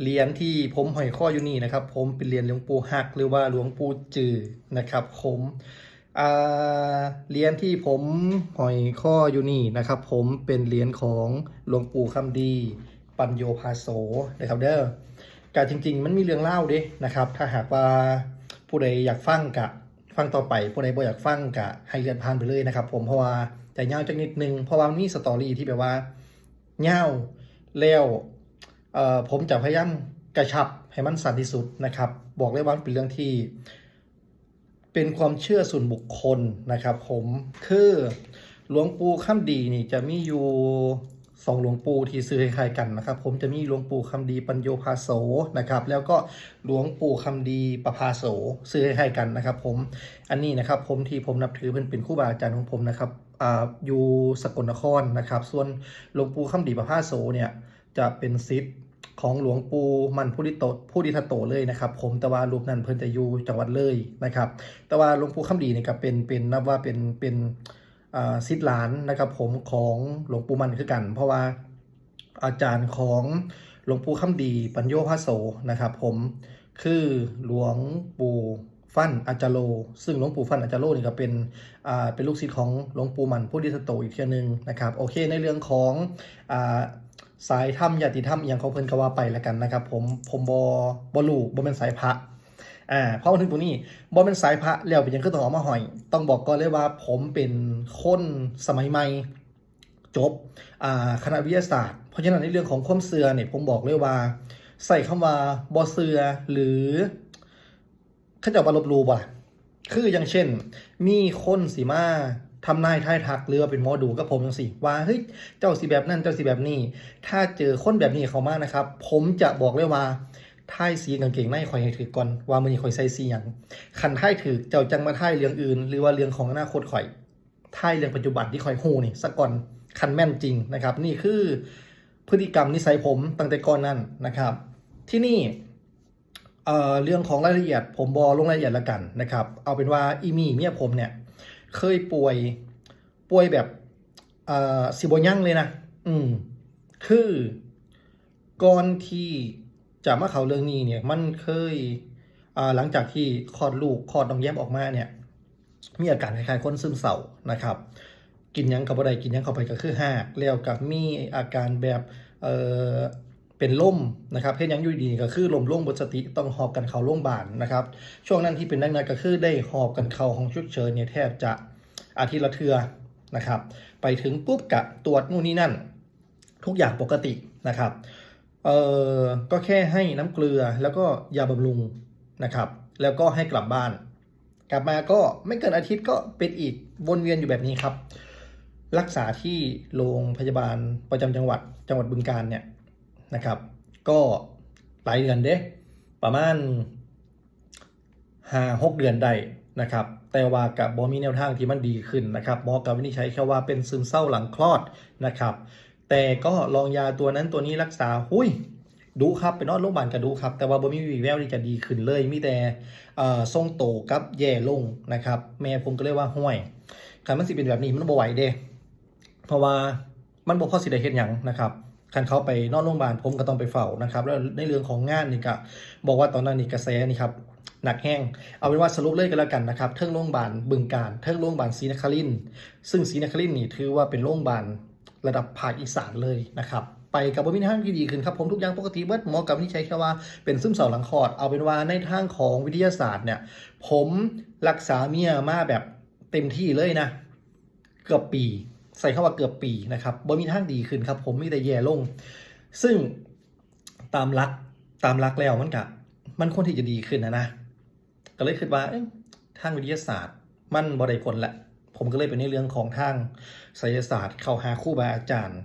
เหรียญที่ผมห้อยข้ออยู่นี่นะครับ ผมเป็นเหรียญหลวงปู่หักหรือว่าหลวงปู่จือนะครับผมอ่าเหรียญที่ผมห้อยข้ออยู่นี่นะครับ ผมเป็นเหรียญของหลวงปู่คำดี ปัญโยภาโสนะครับเด้อการจริง ๆ มันมีเรื่องเล่าเด้นะครับ ถ้าหากว่าผู้ใดอยากฟังกะฟังต่อไปผู้ใดบ่อยากฟังกะให้เลื่อนผ่านไปเลยนะครับ ผมเพราะว่าจะเงาจักนิดนึงเพราะว่ามันมีสตอรี่ที่แบบว่าเงาแล้วเอ่อ ผมจะพยายามกระชับให้มันสั้นที่สุดนะครับ บอกเลยว่ามันเป็นเรื่องที่ เป็นความเชื่อส่วนบุคคลนะครับผมคือหลวงปู่คำดีนี่จะมีอยู่สองหลวงปู่ที่ซื้อคล้ายๆกันนะครับ ผมจะมีหลวงปู่คำดีปัญโยภาโสนะครับ แล้วก็หลวงปู่คำดีประภาโสซื้อคล้ายๆกันนะครับ ผมอันนี้นะครับ ผมที่ผมนับถือเป็นเป็นครูบาอาจารย์ของผมนะครับออยู่สกลนครนะครับ ส่วนหลวงปู่คำดีประภาโสเนี่ยจะเป็นศิษย์ ของหลวงปู่มันพุทธิโตผู้ดิทโตเลยนะครับ ผมแต่ว่ารูปนั้นเพิ่นจะอยู่จังหวัดเลยนะครับ แต่ว่าหลวงปู่คำดีนี่ก็เป็นเป็นนับว่าเป็นเป็นอ่าศิษย์หลานนะครับ ผมของหลวงปู่มันคือกัน เพราะว่าอาจารย์ของหลวงปู่คำดีปัญโยภาโสนะครับ ผมคือหลวงปู่ฟั่นอาจารโล ซึ่งหลวงปู่ฟั่นอาจารโลนี่ก็เป็นอ่าเป็นลูกศิษย์ของหลวงปู่มันผู้ดิทัตโตอีกเทียหนึงนะครับ โอเคในเรื่องของอ่า สายถ้ำยาติถ้ำอย่างเขาเพิ่นก็ว่าไปแล้วกันนะครับ ผมผมบอบอลูบอเป็นสายพระอ่าเพราะมาถึงตรงนี้บอเป็นสายพระแล้วเป็นยังก็ต้องออกมาหอย ต้องบอกก่อนเลยว่าผมเป็นคนสมัยใหม่จบอ่าคณะวิทยาศาสตร์ เพราะฉะนั้นในเรื่องของความเสื่อเนี่ยผมบอกเลยว่า ใส่คำว่าบอเสือหรือเขาจะเอามาลบลูบ่ะคืออย่างเช่น มีคนสีมา ทำนายทายทักหรือว่าเป็นหมอดูกับผมจังสิว่าเฮ้ยเจ้าสีแบบนั้นเจ้าสีแบบนี้ ถ้าเจอคนแบบนี้เขามานะครับ ผมจะบอกเลยว่าท่ายสีกางเกงในคอยให้ถือก่อนว่ามือนี้คอยใส่สีอย่างคันท่ายถือเจ้าจังมาท่ายเรื่องอื่น หรือว่าเรื่องของอนาคตข่อยท่ายเรื่องปัจจุบันที่คอยหูนี่สักก่อนคันแม่นจริงนะครับ นี่คือพฤติกรรมนิสัยผมตั้งแต่ก่อนนั้นนะครับ ที่นี่เอ่อเรื่องของรายละเอียดผมบอลงรายละเอียดล้วกันนะครับ เอาเป็นว่าอีมี่เมียผมเนี่ย เคยป่วย ป่วยแบบเอ่อสิบยั่งเลยนะ อืม คือก่อนที่จะมาเขาเรื่องนี้เนี่ย มันเคยอ่าหลังจากที่คลอดลูกคลอดน้องแย้มออกมาเนี่ย มีอาการคล้ายๆคนซึมเศร้านะครับ กินยังกับอะไรกินยังเข้าไปก็คือหักแล้วกับมีอาการแบบ เออ เป็นล่มนะครับเฮ็ดยังอยู่ดีก็คือลมล่งบนสติต้องหอบกันเข้าโรงพยาบาลนะครับ ช่วงนั้นที่เป็นนักนักก็คือได้หอบกันเข้าห้องฉุกเฉินเนี่ยแทบจะอาทิตย์ละเทือนะครับ ไปถึงปุ๊บกะตรวจนู่นนี่นั่น ทุกอย่างปกตินะครับเออก็แค่ให้น้ำเกลือแล้วก็ยาบำรุงนะครับ แล้วก็ให้กลับบ้าน กลับมาก็ไม่เกินอาทิตย์ก็เป็นอีกวนเวียนอยู่แบบนี้ครับ รักษาที่โรงพยาบาลประจำจังหวัดจังหวัดบึงการเนี่ย นะครับ ก็หลายเดือนเด้ประมาณห้าหกเดือนได้นะครับ แต่ว่ากับบอมีแนวทางที่มันดีขึ้นนะครับหมอกับวินิจฉัยแค่ว่าเป็นซึมเศร้าหลังคลอดนะครับ แต่ก็ลองยาตัวนั้นตัวนี้รักษาหุยดูครับไปนอนโรงพยาบาลก็ดูครับ แต่ว่าบ่มีวีแววที่จะดีขึ้นเลยมีแต่เอ่อทรงโตกับแย่ลงนะครับ แม่ผมก็เลยว่าห้วยคันมันสิเป็นแบบนี้มันบ่ไหวเด้เพราะว่ามันบ่พอสิได้เฮ็ดหยังนะครับ คันเขาไปนอนโรงพยาบาลผมก็ต้องไปเฝ้านะครับ แล้วในเรื่องของงานนี่ก็บอกว่าตอนนั้นนี่กระแสนี่ครับหนักแห้ง เอาเป็นว่าสรุปเลยกันแล้วกันนะครับ เทิงโรงพยาบาลบึงการ เทิงโรงพยาบาลศรีนครินซึ่งศรีนครินนี่ถือว่าเป็นโรงพยาบาลระดับภาคอีสานเลยนะครับ ไปกับบริทางที่ดีขึ้นครับผมทุกอย่างปกติเบิดหมอกับนี่ใช้แค่ว่าเป็นซึมเศร้าหลังคลอด เอาเป็นว่าในทางของวิทยาศาสตร์เนี่ย ผมรักษาเมียมาแบบเต็มที่เลยนะ เกือบปี ใส่เข้าว่าเกือบปีนะครับบ่มีทางดีขึ้นครับ ผมมีแต่แย่ลง ซึ่งตามรักตามรักแล้วมันกะมันควรที่จะดีขึ้นนะนะก็เลยคิดว่าทางวิทยาศาสตร์ มันบ่ได้ผลแหละผมก็เลยไปในเรื่องของทางไสยศาสตร์ เข้าหาคู่บาอาจารย์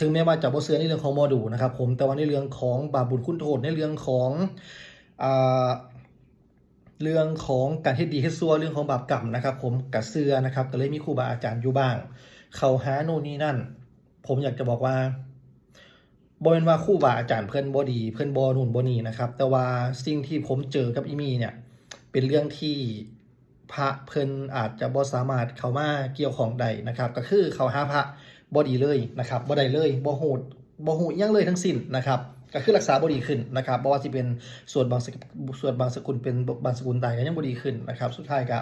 ถึงแม้ว่าจะบ่เสือในเรื่องของหมอดูนะครับ ผมแต่ว่าในเรื่องของบาบุญคุณโทษในเรื่องของอเรื่องของการเฮ็ดดีเฮ็ดซัวเรื่องของบาปกรรมนะครับ ผมกับเสือนะครับก็เลยมีครูบาอาจารย์อยู่บ้าง เขาหาโน่นนี่นั่น ผมอยากจะบอกว่าบเป็นว่าคู่บาอาจารย์เพื่อนบอดีเพื่อนบอนุ่นบอนีนะครับ แต่ว่าสิ่งที่ผมเจอกับอีมี่เนี่ย เป็นเรื่องที่พระเพิ่นอาจจะบ่สามารถเข้ามาเกี่ยวของใดนะครับ ก็คือเขาหาพระบอดีเลยนะครับบ่ได้เลยบ่โหดบ่หูอิหยังเลยทั้งสิ้นนะครับก็คือรักษาบอดีขึ้นนะครับบ่ว่าสิเป็นส่วนบางส่วนบางสกุลเป็นบางสกุลใดก็ยังบอดีขึ้นนะครับ สุดท้ายก็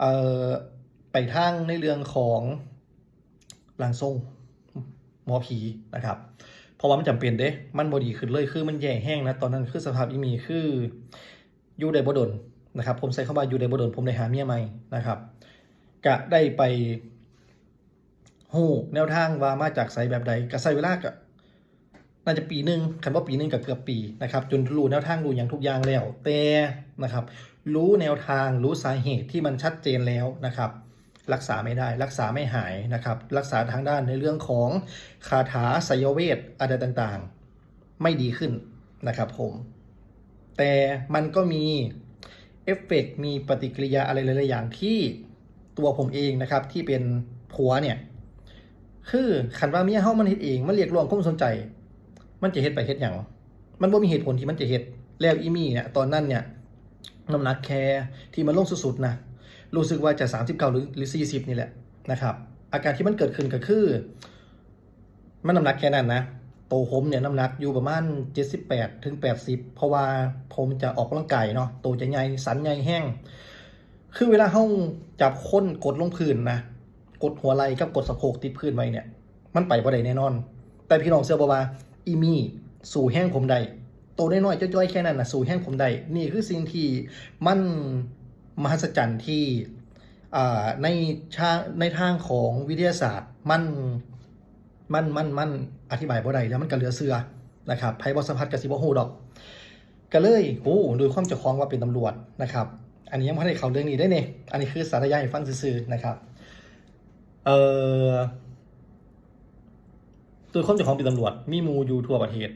เอ่อไปทางในเรื่องของ ลางทรงหมอผีนะครับ เพราะว่ามันจำเป็นเด้ มันบอดีขึ้นเลยคือมันแย่แห้งนะตอนนั้นคือสภาพอีมีคืออยู่ได้บ่ดนนะครับ ผมใช้คำว่าอยู่ได้บ่ดนผมได้หาเมียใหม่นะครับกะได้ไปหูแนวทางว่ามาจากไสแบบใดกะใส่เวลาก็น่าจะปีหนึ่งคันว่าปีหนึ่งกับเกือบปีนะครับจนรู้แนวทางรู้อย่างทุกอย่างแล้วแต่นะครับ รู้แนวทางรู้สาเหตุที่มันชัดเจนแล้วนะครับ รักษาไม่ได้ รักษาไม่หายนะครับ รักษาทางด้านในเรื่องของคาถาสยเวทอะไรต่างๆ ไม่ดีขึ้นนะครับผมแต่มันก็มีเอฟเฟกต์มีปฏิกิริยาอะไรหลายๆอย่างที่ตัวผมเองนะครับที่เป็นผัวเนี่ยคือขันว่าเมียเฮามันเฮ็ดเองมันเรียกร้องความสนใจ มันจะเฮ็ดไปเฮ็ดหยังมันบ่มีเหตุผลที่มันจะเฮ็ดแล้วอีมี่เนี่ยตอนนั้นเนี่ยน้ำหนักแคร์ที่มันลงสุดๆนะ รู้สึกว่าจะ 39 หรือหรือ 40 นี่แหละนะครับ อาการที่มันเกิดขึ้นก็คือ มันน้ำหนักแค่นั้นนะโตผมเนี่ยน้ำหนักอยู่ประมาณ 78 ถึง 80 เพราะว่าผมจะออกกำลังกายเนาะโตจะใหญ่สันใหญ่แห้ง คือเวลาเฮาจับค้นกดลงพื้นนะ กดหัวไหล่กับกดสะโพกติดพื้นไว้เนี่ย มันไปบ่ได้แน่นอน แต่พี่น้องเสื้อบอกว่าอีมี่สู่แห้งผมได้โตน้อยๆจ้อยๆแค่นั้นนะสู่แห้งผมได้นี่คือสิ่งที่มัน มหัศจรรย์ที่ในชาในทางของวิทยาศาสตร์มันมันมันมันอธิบายบ่ได้แล้วมันก็เหลือเสือนะครับไพ่บอสพัดกับสิบฮูดอกก็เลยโอ้โดยความเจ้าของว่าเป็นตำรวจนะครับ อันนี้ยังไม่ได้เขาเรื่องนี้ได้เนี่ยอันนี้คือสาธยายฟังซื่อๆนะครับเอ่อโดยความเจ้าของเป็นตำรวจ มีมูอยู่ทั่วประเทศ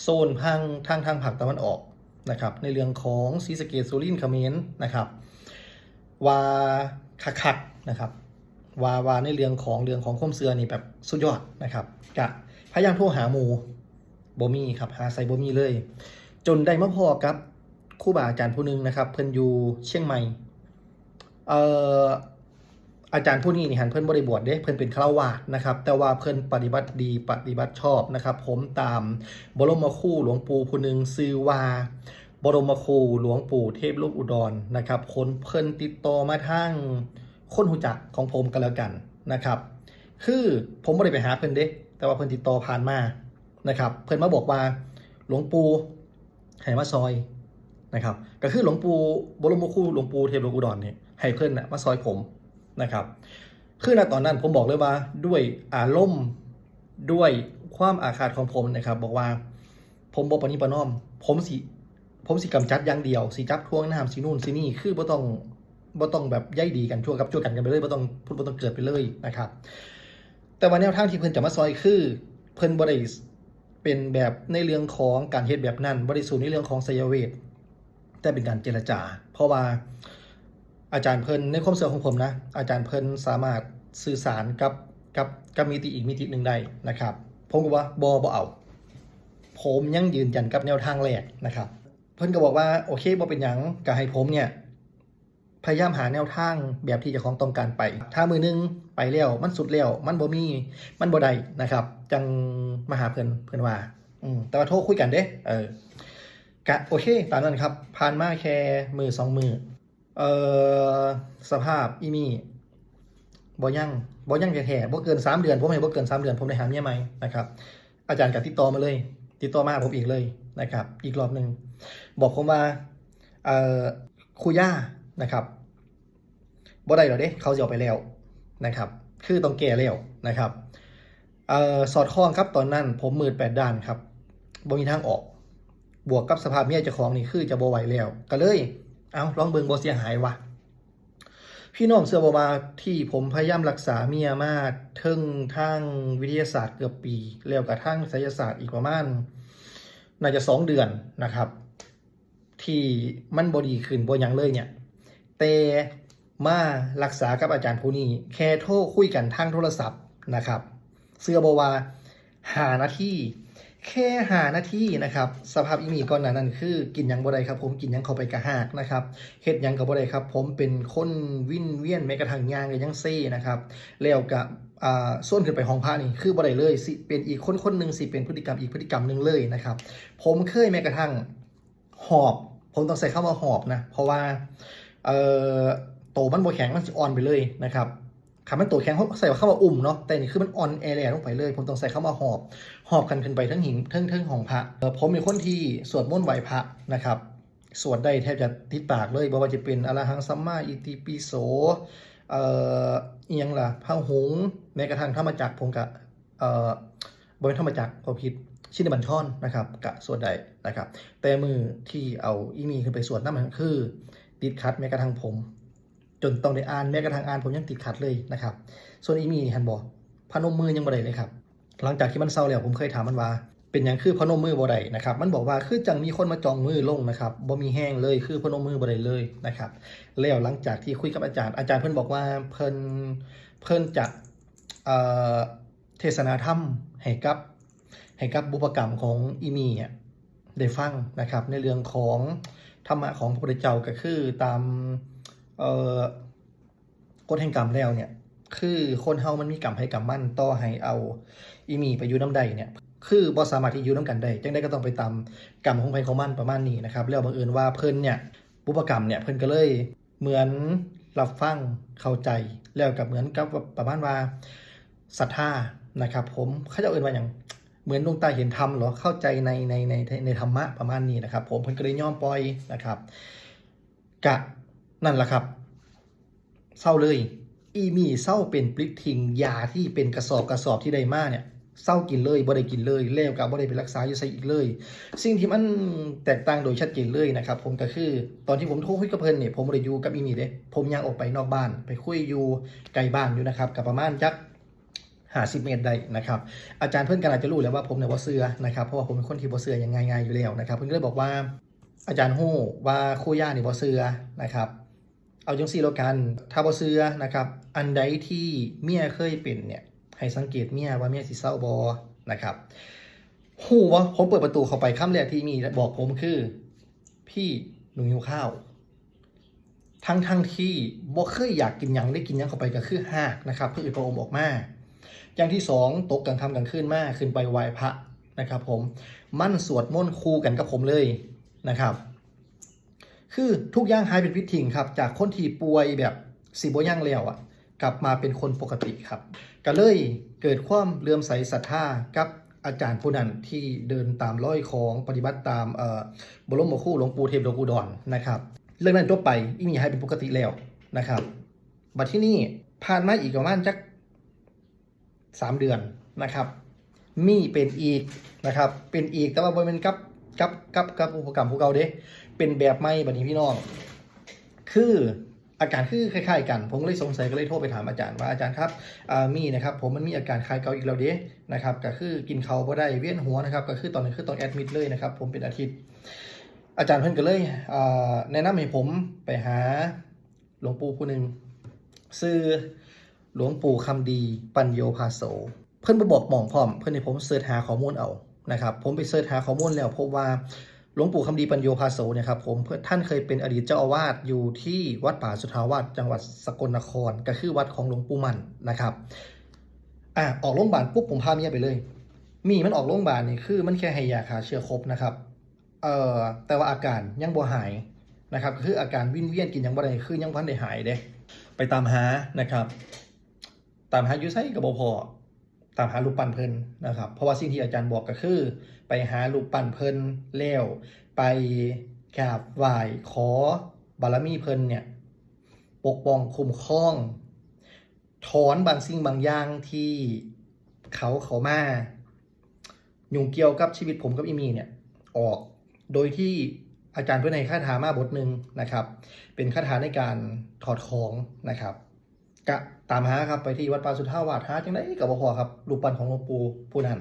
โซนทางทางทางภาคตะวันออก นะครับในเรื่องของศรีสเกษสุรินทร์เมรนะครับว่าคักคักนะครับว่าว่าในเรื่องของเรื่องของข้มเสือนี่แบบสุดยอดนะครับกะพยายามโทรหาหมูบมีครับหาใส่บ่มีเลย จนได้มาพอกับคู่บาอาจารย์ผู้หนึงนะครับ เพิ่นอยู่เชียงใหม่เอ่อ อาจารย์ผู้นี้นี่หันเพิ่อนบริบวชเด้เพิ่อนเป็นฆราวาสนะครับ แต่ว่าเพิ่อนปฏิบัติดีปฏิบัติชอบนะครับ ผมตามบรมครูหลวงปู่ผู้หนึ่งชื่อว่าบรมครูหลวงปู่เทพลูกอุดรนะครับ คนเพิ่นติดต่อมาทางคนหูจักของผมกันแล้วกันนะครับ คือผมไม่ได้ไปหาเพิ่นเด้ แต่ว่าเพิ่นติดต่อผ่านมานะครับ เพิ่นมาบอกว่าหลวงปู่ให้มาซอยนะครับ ก็คือหลวงปู่บรมครูหลวงปู่เทพลูกอุดรเนี่ยให้เพิ่นน่ะมาซอยผม นะครับคือณตอนนั้นผมบอกเลยว่าด้วยอารมณ์ด้วยความอาฆาตของผมนะครับ บอกว่า ผมบอกปณิปนอม ผมสิผมสิกำจัดอย่างเดียวสิจับทวงน้ำสินู่นสินี่คือบ่ต้องบ่ต้องแบบใยดีกันชั่วกับชั่วกันกันไปเลยบ่ต้องพูดบ่ต้องเกิดไปเลยนะครับ แต่ว่าแนวทางที่เพิ่นจะมาซอยคือ เพิ่นบ่ได้เป็นแบบในเรื่องของการเฮ็ดแบบนั้นบ่ได้สู่ในเรื่องของไสยเวทแต่เป็นการเจรจา เพราะว่า อาจารย์เพิ่นในความเชื่อของผมนะ อาจารย์เพิ่นสามารถสื่อสารกับกับกับมิติอีกมิติหนึ่งได้นะครับ ผมก็ว่าบ่บ่เอาผมยังยืนยันกับแนวทางแรกนะครับ เพิ่นก็บอกว่าโอเคบ่เป็นหยังก็ให้ผมเนี่ยพยายามหาแนวทางแบบที่เจ้าของต้องการไป ถ้ามือหนึงไปแล้วมันสุดแล้วมันบ่มี มันบ่ได้นะครับ จังมาหาเพิ่นเพิ่นว่า อืมแต่ว่าโทรคุยกันเด้ เออกะโอเค ตามนั้นครับ ผ่านมาแค่มือสองมือ เอ่อสภาพอีมี่บ่ยังบ่ยังแท้ๆบ่เกินสามเดือนผมให้บ่เกินสามเดือนผมได้หาเมียใหม่นะครับ อาจารย์ก็ติดต่อมาเลย ติดต่อมาผมอีกเลยนะครับ อีกรอบหนึ่งบอกผมว่าเอ่อครูย่านะครับบ่ได้หรอเด้เขาจะเอาไปแล้วนะครับ คือต้องแก่แล้วนะครับเอ่อสอดคล้องครับตอนนั้น ผมมืดแปดด้านครับบ่มีทางออก บวกกับสภาพเมียเจ้าของนี่คือจะบ่ไหวแล้วก็เลย เอาลองเบิงบ่เสียหายวะพี่น้องเสื้อบ่ว่าที่ผมพยายามรักษาเมียมาเทิงทางวิทยาศาสตร์เกือบปีแล้วกับทางไสยศาสตร์อีกประมาณน่าจะสองเดือนนะครับ ที่มันบอดีขึ้นบ่ยังเลยเนี่ย แต่มารักษากับอาจารย์ผู้นี้แค่โทรคุยกันทางโทรศัพท์นะครับ เสื้อบอว่าหานาที่ แค่หานาทีนะครับ สภาพอีมีก่อนหน้านั้นคือกินยังบ่ได้ครับ ผมกินยังเข้าไปกระหากนะครับเฮ็ดยังก็บ่ได้ครับ ผมเป็นคนวิ่นเวียนแม้กระทั่งยางก็ยังเซ่นะครับแล้วกับอ่าส่วนขึ้นไปห้องพระนี่คือบ่ได้เลยสิเป็นอีกคนคนหนึ่งสิเป็นพฤติกรรมอีกพฤติกรรมหนึ่งเลยนะครับ ผมเคยแม้กระทั่งหอบ ผมต้องใส่คำว่าหอบนะเพราะว่าเอ่อโตมันบ่แข็งมันจะอ่อนไปเลยนะครับ คำมันโตแข็งเขาใส่คำว่าอุ่มเนาะแต่นี่คือมันอ่อนแอแลลงไปเลย ผมต้องใส่คำว่าหอบหอบกันขึ้นไปทั้งหิงทั้งทั้งของพระผมเป็นคนที่สวดมนต์ไหวพระนะครับสวดได้แทบจะติดปากเลยบ่ว่าจะเป็นอรหังสัมมาอิติปิโสเอ่ออียงล่ะพระหงส์แม้กระทั่งธรรมจักรผมกะเอ่อบริธรรมจักรพอผิดชินบัญชอนนะครับกะสวดใดนะครับ แต่มือที่เอาอีมีขึ้นไปสวดนั่นมันคือติดขัดแม้กระทั่งผม จนต้องได้อ่านแม้กระทั่งอ่านผมยังติดขัดเลยนะครับ ส่วนอีมีนี่ฮันบอกพนมมือยังบ่ได้เลยครับ หลังจากที่มันเศร้าแล้วผมเคยถามมันว่า เป็นหยังคือพนมมือบ่ได้นะครับ มันบอกว่าคือจังมีคนมาจองมือลงนะครับบ่มีแห้งเลยคือพนมมือบ่ได้เลยนะครับ แล้วหลังจากที่คุยกับอาจารย์อาจารย์เพิ่นบอกว่าเพิ่นเพิ่นจะเอ่อเทศนาธรรมให้กับให้กับบุพกรรมของอีมีอะได้ฟังนะครับ ในเรื่องของธรรมะของพระพุทธเจ้าก็คือตาม เอ่อกฎแห่งกรรมแล้วเนี่ย คือคนเฮามันมีกรรมให้กรรมมั่นต่อให้เอาอีมีไปอยู่น้ำใดเนี่ย คือบ่สามารถที่อยู่น้ำกันได้จังได้ก็ต้องไปตามกรรมของไผของมันประมาณนี้นะครับ แล้วบังเอิญว่าเพิ่นเนี่ยบุพกรรมเนี่ยเพิ่นก็เลยเหมือนรับฟังเข้าใจแล้วกับเหมือนกับประมาณว่าศรัทธานะครับ ผมเขาจะเอ่ยว่าอย่างเหมือนดวงตาเห็นธรรมหรอเข้าใจในในในในในธรรมะประมาณนี้นะครับ ผมเพิ่นก็เลยย่อมปล่อยนะครับกะ นั่นแหละครับเศร้าเลย อีมีเศร้าเป็นปลิกทิ้งยาที่เป็นกระสอบกระสอบที่ได้มาเนี่ยเศร้ากินเลยบ่ได้กินเลยแล้วกับบ่ได้ไปรักษาอยู่ใส่อีกเลย สิ่งที่มันแตกต่างโดยชัดเจนเลยนะครับ ผมก็คือ ตอนที่ผมโทรคุยกับเพิ่นเนี่ยผมบ่ได้อยู่กับอีมีเด้ผมยังออกไปนอกบ้าน ไปคุยอยู่ไกลบ้านอยู่นะครับกับประมาณจัก50เมตรได้นะครับ อาจารย์เพิ่นก็อาจจะรู้แล้วว่าผมเนี่ยบ่เชื่อนะครับเพราะว่าผมเป็นคนที่บ่เชื่ออย่างง่ายๆอยู่แล้วนะครับ เพิ่นก็เลยบอกว่าอาจารย์ฮู้ว่าครู่ย่านี่บ่เชื่อนะครับ เอาจังซี่แล้วกัน ถ้าบ่เชื่อนะครับ อันใดที่เมียเคยเป็นเนี่ย ให้สังเกตเมียว่าเมียสิเศร้าบ่นะครับฮู้ว่าผมเปิดประตูเข้าไปคำแรกที่มีบอกผมคือ พี่หนูหิวข้าว ทั้งทั้งที่บ่เคยอยากกินยังได้กินยังเข้าไปก็คือหากนะครับเพื่อพระองค์ออกมา อย่างที่สองตกกลางค่ำกลางคืนมากขึ้นไปไหว้พระนะครับ ผม มั่นสวดมนต์คู่กันกับผมเลยนะครับ คือทุกอย่างหายเป็นพิษทิ้งครับ จากคนที่ป่วยแบบสีบย่างแล้วอะ กลับมาเป็นคนปกติครับ ก็เลยเกิดความเลื่อมใสศรัทธากับอาจารย์ผู้นั้นที่เดินตามร้อยของปฏิบัติตามเอ่อบรมครูหลวงปู่เทพหลวงปู่ดอนนะครับ เรื่องนั้นจบไปอีมีให้เป็นปกติแล้วนะครับ บัดที่นี่ผ่านมาอีกประมาณจักสามเดือนนะครับมีเป็นอีกนะครับ เป็นอีกแต่ว่าบ่เป็นกับกับกับกับอุปกรรมผู้เก่าเด้ เป็นแบบไม่บัดนี้พี่น้อง คืออาการคือคล้ายๆกัน ผมก็เลยสงสัยก็เลยโทรไปถามอาจารย์ว่าอาจารย์ครับมีนะครับผมมันมีอาการคล้ายเกาอีกแล้วเด้นะครับก็คือกินเขาบ่ได้เวียนหัวนะครับก็คือตอนนี้คือต้องแอดมิดเลยนะครับผมเป็นอาทิตย์ อาจารย์เพิ่นก็เลยแนะนำให้ผมไปหาหลวงปู่ผู้หนึ่งชื่อหลวงปู่คำดีปัญโยภาโสเพิ่นบ่บอกหมองพร้อม เพิ่นให้ผมเสิร์ชหาข้อมูลเอานะครับผมไปเสิร์ชหาข้อมูลแล้วพบว่า หลวงปู่คำดีปัญโยภาโสเนี่ยครับผมเพื่อท่านเคยเป็นอดีตเจ้าอาวาสอยู่ที่วัดป่าสุทาวาสจังหวัดสกลนคร ก็คือวัดของหลวงปู่มันนะครับอะออกโรงพยาบาลปุ๊บผมพาเมียไปเลย มีมันออกโรงพยาบาลนี่คือมันแค่ให้ยาฆ่าเชื้อครบนะครับเอ่อแต่ว่าอาการยังบ่หายนะครับคืออาการวิ่นเวียนกินยังบ่ได้คือยังพันได้หายเด้ไปตามหานะครับ ตามหายู่ไสกับบพอตามหารูปปันเพลินนะครับ เพราะว่าสิ่งที่อาจารย์บอกก็คือ ไปหารูปปั้นเพิ่นแล้วไปกราบไหว้ขอบารมีเพิ่นเนี่ยปกป้องคุ้มครอง ถอนบางสิ่งบางอย่างที่เขาเขามายุ่งเกี่ยวกับชีวิตผมกับอีมีเนี่ยออกโดยที่อาจารย์เพื่อนให้คาถามาบทหนึ่งนะครับ เป็นคาถาในการถอดของนะครับกะตามหาครับไปที่วัดป่าสุทธาวาสหาจังไดกับบ่พอครับรูปปั้นของหลวงปู่ผู้นั้น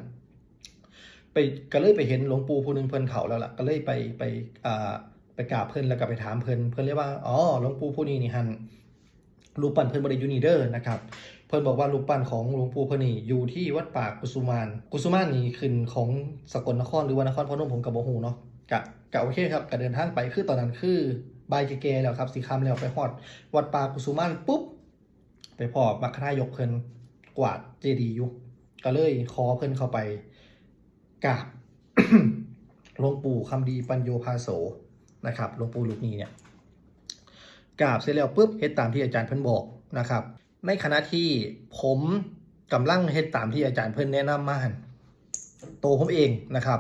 ไปก็เลยไปเห็นหลวงปู่ผู้หนึงเพิ่นเขาแล้วล่ะก็เลยไปไปอ่าไปกราบเพิ่นแล้วก็ไปถามเพิ่นเพิ่นเรียกว่าอ๋อหลวงปู่ผู้นี้นี่หันรูปปั้นเพิ่นบ่ได้อยู่นี่เด้อนะครับเพิ่นบอกว่ารูปปั้นของหลวงปู่เพิ่นนี่อยู่ที่วัดป่ากุสุมานกุสุมานนี่ขึ้นของสกลนครหรือว่านครพนมผมก็บ่ฮู้เนาะกะกะโอเคครับก็เดินทางไปคือตอนนั้นคือบายแก่ๆแล้วครับสิค่ำแล้วไปฮอด วัดป่ากุสุมานปุ๊บไปพอมัคคณายกเพิ่นกวาดเจดีย์อยู่ก็เลยขอเพิ่นเข้าไป กราบหลวงปู่คำดีปัญโยภาโสนะครับหลวงปู่ลูกนี้เนี่ยกราบเสร็จแล้วปุ๊บเฮ็ดตามที่อาจารย์เพิ่นบอกนะครับ ในขณะที่ผมกำลังเฮ็ดตามที่อาจารย์เพิ่นแนะนำมาหันโตผมเองนะครับ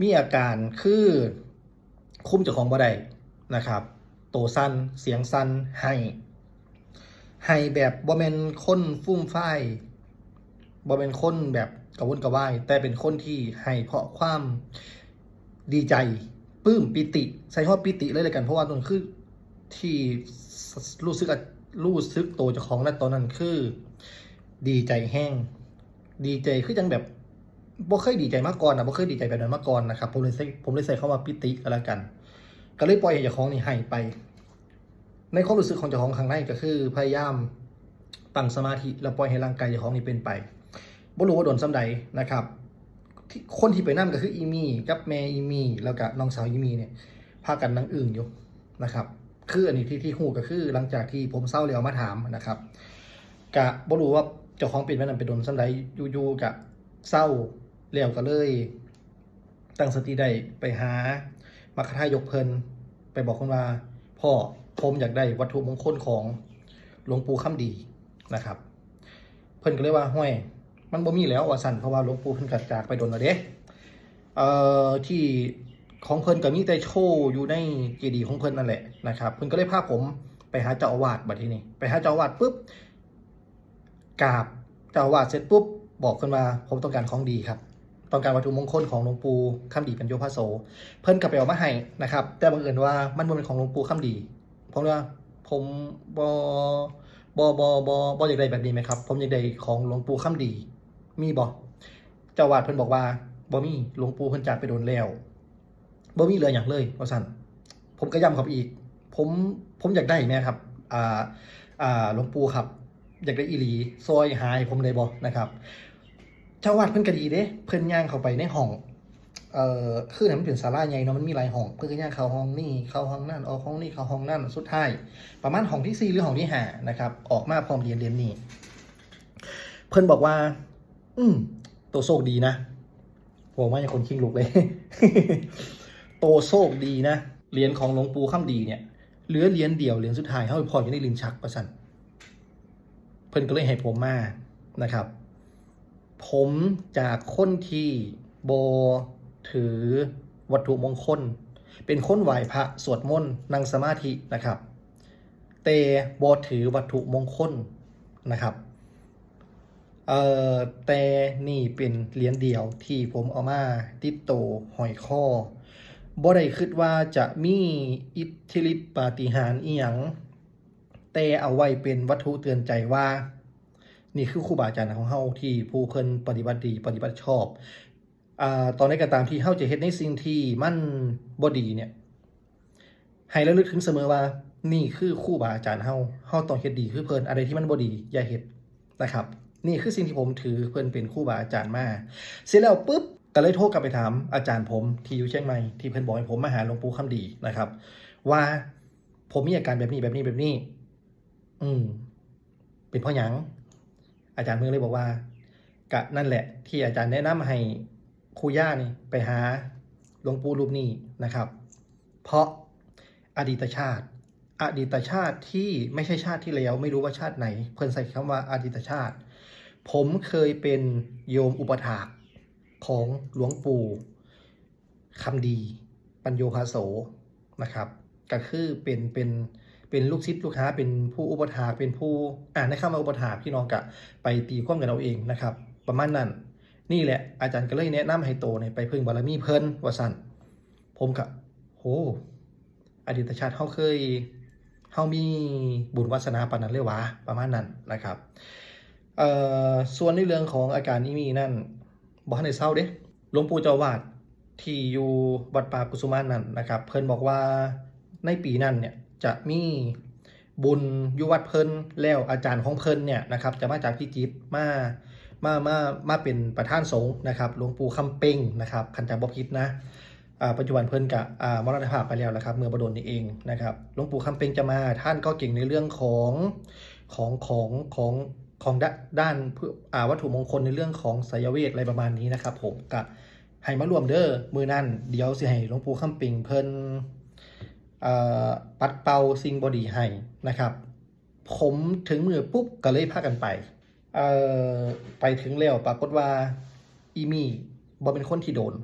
มีอาการคือคุ้มเจ้าของบ่ได้นะครับ โตสั้นเสียงสั้นให้ให้แบบบ่แม่นคนฟุ่มฟ่ายบ่แม่นคนแบบ กระวนกระวาย แต่เป็นคนที่ให้เพราะความดีใจปื้มปิติใส่ฮอดปิติเลยเลยกัน เพราะว่าตรงคือที่รู้สึกรู้สึกโตวเจ้าของณตอนนั้นคือ ดีใจแห้ง ดีใจคือจังแบบบ่เคยดีใจมาก่อนนะบ่เคยดีใจแบบนั้นมาก่อนนะครับ ผมเลยใส่ผมเลยใส่เข้ามาปิติก็แล้วกัน ก็เลยปล่อยให้เจ้าของนี่ให้ไป ในความรู้สึกของเจ้าของข้างในก็คือ พยายามตั้งสมาธิแล้วปล่อยให้ร่างกายเจ้าของนี่เป็นไป บ่รู้ว่าโดนซ้ำใดนะครับที่คนที่ไปนั่นก็คืออีมี่กับแม่อีมี่แล้วก็น้องสาวอีมี่เนี่ยพากันนั่งอึ้งอยู่นะครับ คืออันนี้ที่ที่ฮู้ก็คือหลังจากที่ผมเศร้าแล้วมาถามนะครับกะบ่รู้ว่าเจ้าของป็นแบบนั้นไปโดนซ้ำใดอยู่ๆกะเศร้าแล้วก็เลย ตั้งสติได้ไปหามัคทายกเพลินไปบอกคนว่าพ่อผมอยากได้วัตถุมงคลของหลวงปู่คำดีนะครับ เพิ่นก็เลยว่าห้วย มันบ่มีแล้วว่าสั่นเพราะว่าหลวงปู่เพิ่นกัดจากไปโดนแล้วเด้เอ่อที่ของเพิ่นก็มีแต่โชว์อยู่ในเจดีย์ของเพิ่นนั่นแหละนะครับเพิ่นก็เลยพาผมไปหาเจ้าอาวาสบัดทีนี้ไปหาเจ้าอาวาสปุ๊บกราบเจ้าอาวาสเสร็จปุ๊บบอกเพิ่นว่าผมต้องการของดีครับต้องการวัตถุมงคลของหลวงปู่คำดีปัญโยพาโส เพิ่นก็ไปเอามาให้นะครับ แต่บังเอิญว่ามันบ่เป็นของหลวงปู่คำดีเพราะว่าผมบอบอบอบอบออยากได้แบบนี้ไหมครับ ผมอยากได้ของหลวงปู่คำดี มีบ่เจ้าวาดเพิ่นบอกว่าบ่มีหลวงปู่เพิ่นจากไปโดนแล้วบ่มีเหลยออย่างเลยว่าซั่นผมก็ย้ำครับอีก ผมผมอยากได้แม่ครับอ่าอ่าหลวงปู่ครับ อยากได้อีหลีซอยหายผมได้บ่นะครับ เจ้าวาดเพิ่นก็ดีเด้ เพิ่นย่างเข้าไปในห้องเอ่อคือเนี่ยมันเป็นศาลาใหญ่เนาะมันมีหลายห้องเพิ่นก็ย่างเข้าห้องนี่เข้าห้องนั่นออกห้องนี่เข้าห้องนั่นสุดท้ายประมาณห้องที่สี่หรือห้องที่ห้านะครับ ออกมาพร้อมเรียนเรียนนี่เพิ่นบอกว่า อืมโตโชคดีนะผมว่าอย่างคนคิงลุกเลย โตโชคดีนะ เหรียญของหลวงปู่ข้ามดีเนี่ย เหลือเหรียญเดียว เหรียญสุดท้ายเขาไปพออยู่ในลิ้นชักประสันเพิ่นก็เลยให้ผมมานะครับ ผมจากคนที่โบถือวัตถุมงคล เป็นคนไหวพระสวดมนต์นั่งสมาธินะครับแต่โบถือวัตถุมงคลนะครับ เอ่อแต่นี่เป็นเหรียญเดียวที่ผมเอามาติดโตหอยข้อบ่ได้คิดว่าจะมีอิทธิฤทธิปาฏิหาริย์อีหยังแต่เอาไว้เป็นวัตถุเตือนใจว่า นี่คือครูบาอาจารย์ของเฮาที่ผู้เพิ่นปฏิบัติดีปฏิบัติชอบอ่าตอนนี้ก็ตามที่เฮาจะเฮ็ดในสิ่งที่มันบ่ดีเนี่ย ให้ระลึกถึงเสมอว่า นี่คือครูบาอาจารย์เฮาเฮาต้องเฮ็ดดีคือเพิ่นอะไรที่มันบ่ดีอย่าเฮ็ดนะครับ นี่คือสิ่งที่ผมถือเพิ่อนเป็นครูบาอาจารย์มาเสร็จแล้วปุ๊บก็เลยโทรกลับไปถามอาจารย์ผมที่อยู่เชียงใหม่ที่เพิ่อนบอกให้ผมมาหาหลวงปู่คำดีนะครับ ว่าผมมีอาการแบบนี้แบบนี้แบบนี้ อืม เป็นเพราะหยัง อาจารย์เพิ่งเลยบอกว่า กะนั่นแหละ ที่อาจารย์แนะนำให้ครูย่านี่ไปหาหลวงปู่รูปนี้นะครับ เพราะอดีตชาติ อดีตชาติที่ไม่ใช่ชาติที่แล้ว ไม่รู้ว่าชาติไหน เพิ่นใส่คำว่าอดีตชาติ ผมเคยเป็นโยมอุปถากของหลวงปู่คำดี ปัญโยภาโสนะครับ ก็คือเป็นเป็นเป็นลูกศิษย์ลูกค้าเป็นผู้อุปถากเป็นผู้อ่านในคำว่าอุปถากพี่น้องกะไปตีความกันเอาเองนะครับ ประมาณนั้น นี่แหละอาจารย์ก็เลยแนะนำให้โตเนี่ยไปพึ่งบารมีเพิ่นว่าสั่นผมกะโหอดีตชาติเขาเคยเขามีบุญวาสนาปานนั้นเลยวะประมาณนั้นนะครับ ส่วนในเรื่องของอาการนี้มีนั่นบอกให้เศร้าเด้หลวงปู่เจ้าวาดที่อยู่วัดป่ากุสุมานั่นนะครับ เพิ่นบอกว่าในปีนั้นเนี่ยจะมีบุญอยู่วัดเพิ่นแล้วอาจารย์ของเพิ่นเนี่ยนะครับจะมาจากพี่จิ๊บมามามามาเป็นประธานสงฆ์นะครับหลวงปู่คำเป้งนะครับคันจำบ่ผิดนะอ่าปัจจุบันเพิ่นกับอ่ามรณภาพไปแล้วนะครับ เมื่อบดลนี่เองนะครับหลวงปู่คำเป้งจะมาท่านก็เก่งในเรื่องของของของของ ของดด้านวัตถุมงคลในเรื่องของไสยเวทอะไรประมาณนี้นะครับผมกะให้มารวมเด้อมือนั่นเดี๋ยวสิให้หลวงปู่คำปิงเพิ่นปัดเป่าสิ่งบอดีให้นะครับ ผมถึงมือปุ๊บก็เลยพากันไปไปถึงแล้วปรากฏว่าอีมี่บอเป็นคนที่โดน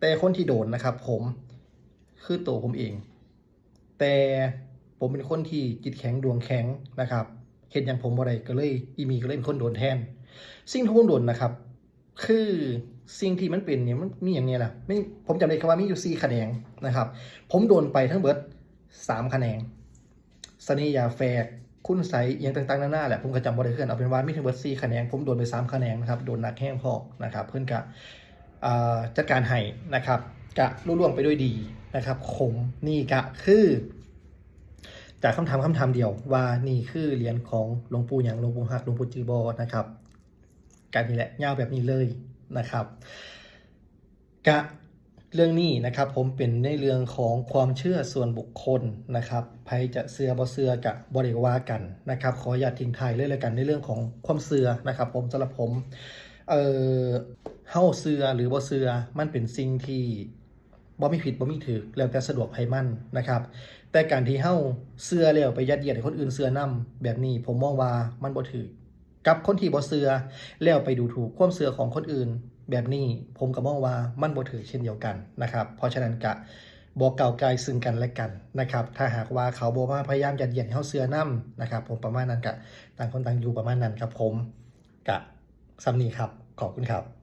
แต่คนที่โดนนะครับ ผมคือตัวผมเอง แต่ผมเป็นคนที่จิตแข็งดวงแข็งนะครับ เห็นอย่างผมบ่ได้ก็เลยอีมีก็เลยเป็นคนโดนแทน สิ่งที่ผมโดนนะครับ คือสิ่งที่มันเป็นเนี่ยมันมีอย่างเนี้ยแหละไม่ผมจำได้ค่ว่ามีอยู่สี่คะแนนนะครับ ผมโดนไปทั้งเบิดสามคะแนนเสน่ห์ยาแฝกคุณใสอหย่างต่างๆหนานาแหละผมก็จำบ่ได้เพื่อนเอาเป็นว่ามีทั้งเบิดสี่คะแนนผมโดนไปสามคะแนนนะครับโดนหนักแห้งพอนะครับ เพื่อนกะจัดการให้นะครับกะรุ่ล่วงไปด้วยดีนะครับขมนี่กะคือ จากคำถามคำถามเดียวว่านี่คือเหรียญของหลวงปู่หยางหลวงปู่หักหลวงปู่จือบอนะครับการนี้แหละยาแบบนี้เลยนะครับกะเรื่องนี้นะครับผมเป็นในเรื่องของความเชื่อส่วนบุคคลนะครับใครจะเสือบ่เสือกะบริว่ากันนะครับ ขออย่าทิ้งท้ายเลยละกันในเรื่องของความเสือนะครับ ผมสำหรับผมเอ่อเฮาเสือหรือบ่เสือมันเป็นสิ่งที่บ่มีผิดบ่มีถูกแล้วแต่สะดวกให้มันนะครับ แต่การที่เฮาเสือแล้วไปยัดเยียดให้คนอื่นเสือนํแบบนี้ผมมองว่ามันบ่ถูกกับคนที่บ่เสือแล้วไปดูถูกความเสือของคนอื่น แบบนี้ผมก็มองว่ามันบ่ถูกเช่นเดียวกันนะครับ เพราะฉะนั้นกะบอกเก่าไกลซึ่งกันและกันนะครับ ถ้าหากว่าเขาบอกว่าพยายามยัดเยียดให้เฮาเสือนํนะครับ ผมประมาณนั้นกะต่างคนต่างอยู่ประมาณนั้นครับผมกะสำนีครับขอบคุณครับ